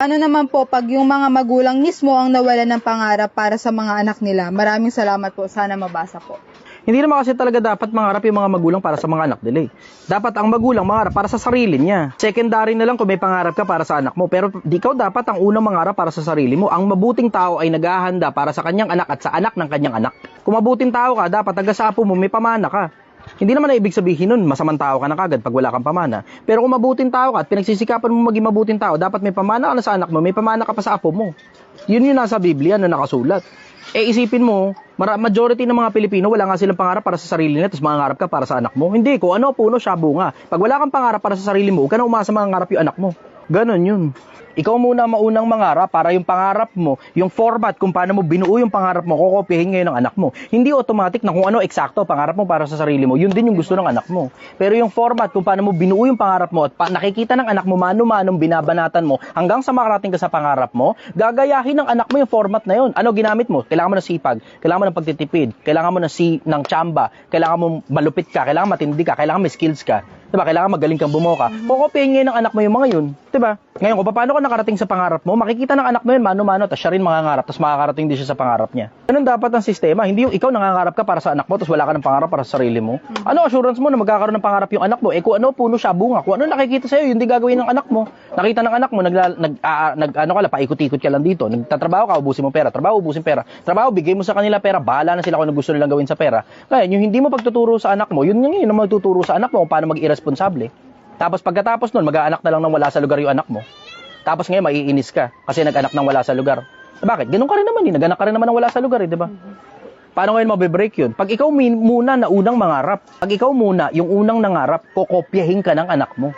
Ano naman po pag yung mga magulang mismo ang nawala ng pangarap para sa mga anak nila? Maraming salamat po. Sana mabasa po. Hindi naman kasi talaga dapat mangarap yung mga magulang para sa mga anak nila eh. Dapat ang magulang mangarap para sa sarili niya. Secondary na lang kung may pangarap ka para sa anak mo. Pero ikaw dapat ang unang mangarap para sa sarili mo. Ang mabuting tao ay naghahanda para sa kanyang anak at sa anak ng kanyang anak. Kung mabuting tao ka, dapat tagasapo mo may pamana ka. Hindi naman na ibig sabihin nun, masamang tao ka na kagad pag wala kang pamana. Pero kung mabuting tao ka at pinagsisikapan mo maging mabuting tao, dapat may pamana ka na sa anak mo, may pamana ka pa sa apo mo. Yun yung nasa Biblia na nakasulat. Eh isipin mo, majority ng mga Pilipino wala nga silang pangarap para sa sarili nila tapos mangarap ka para sa anak mo. Hindi, kung ano puno siya bunga. Pag wala kang pangarap para sa sarili mo, huwag ka na umasa mangarap yung anak mo. Ganon yun. Ikaw muna maunang mangarap para yung pangarap mo, yung format kung paano mo binuo yung pangarap mo, kokopyahin ngayon ng anak mo. Hindi automatic na kung ano eksakto pangarap mo para sa sarili mo, yun din yung gusto ng anak mo. Pero yung format kung paano mo binuo yung pangarap mo at pa- nakikita ng anak mo mano-manong binabanatan mo hanggang sa makarating ka sa pangarap mo, gagayahin ng anak mo yung format na yun. Ano ginamit mo? Kailangan mo ng sipag, kailangan mo ng pagtitipid, kailangan mo ng, si, ng tsamba, kailangan mo malupit ka, kailangan matindi ka, kailangan may skills ka. Diba? Kailangan magaling kang bumoka. Kokopyahin ngayon ng anak mo yung mga yun. Diba? Ngayon, kung paano ka nakarating sa pangarap mo, makikita ng anak mo yun, mano-mano, tapos siya rin mangangarap, tapos makakarating din siya sa pangarap niya. Ganun dapat ang sistema. Hindi yung ikaw nangangarap ka para sa anak mo, tapos wala ka ng pangarap para sa sarili mo. Ano assurance mo na magkakaroon ng pangarap yung anak mo? Eh kung ano, puno siya, bunga. Kung ano nakikita sa'yo, yun di gagawin ng anak mo. Nakita ng anak mo, nag, nag, ah, nag ano ka lang, paikot-ikot ka lang dito. Nagtatrabaho ka, ubusin mo pera. Trabaho, ubusin pera. Trabaho, bigay mo sa kanila pera. Bahala na sila kung ano gusto nilang gawin sa pera. Kaya yung hindi mo pagtuturo sa anak mo, yun yung yun ang magtuturo sa anak mo kung paano mag-irresponsable. Tapos pagkatapos nun, mag-aanak na lang ng wala sa lugar yung anak mo. Tapos ngayon, maiinis ka kasi nag-anak ng wala sa lugar. Bakit? Ganun ka rin naman eh. Nag-anak ka rin naman ng wala sa lugar eh, di ba? Paano ngayon mabe-break yun? Pag ikaw muna na unang mangarap, pag ikaw muna yung unang nangarap, kokopyahin ka ng anak mo.